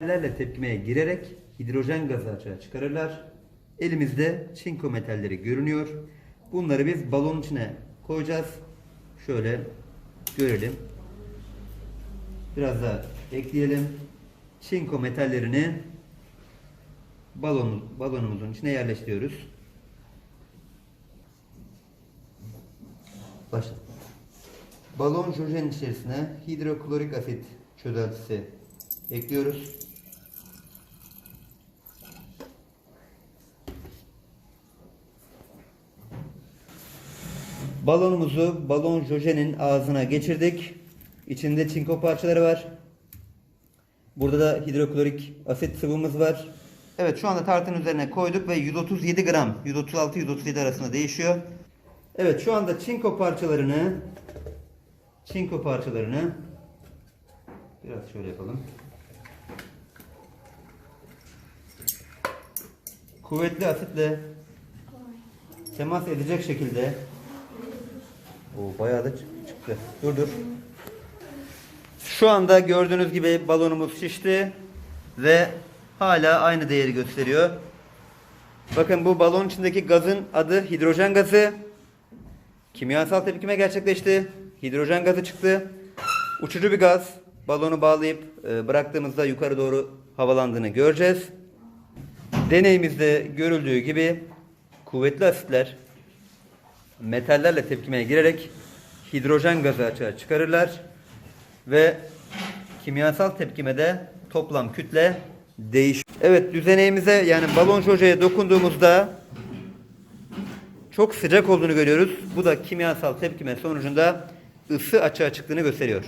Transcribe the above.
Metallerle tepkimeye girerek hidrojen gazı açığa çıkarırlar. Elimizde çinko metalleri görünüyor. Bunları biz balonun içine koyacağız. Şöyle görelim. Biraz daha ekleyelim. Çinko metallerini balon, balonumuzun içine yerleştiriyoruz. Başla. Balon jojen içerisine hidroklorik asit çözeltisi ekliyoruz. Balonumuzu balon jojenin ağzına geçirdik. İçinde çinko parçaları var. Burada da hidroklorik asit sıvımız var. Evet şu anda tartının üzerine koyduk ve 137 gram, 136-137 arasında değişiyor. Evet şu anda çinko parçalarını çinko parçalarını biraz şöyle yapalım. Kuvvetli asitle temas edecek şekilde o bayağı da çık- çıktı. Dur dur. Şu anda gördüğünüz gibi balonumuz şişti ve hala aynı değeri gösteriyor. Bakın bu balon içindeki gazın adı hidrojen gazı. Kimyasal tepkime gerçekleşti. Hidrojen gazı çıktı. Uçucu bir gaz. Balonu bağlayıp e, bıraktığımızda yukarı doğru havalandığını göreceğiz. Deneyimizde görüldüğü gibi kuvvetli asitler metallerle tepkimeye girerek hidrojen gazı açığa çıkarırlar ve kimyasal tepkimede toplam kütle değiş. Evet düzeneğimize yani balon jojeye dokunduğumuzda çok sıcak olduğunu görüyoruz. Bu da kimyasal tepkime sonucunda ısı açığa çıktığını gösteriyor.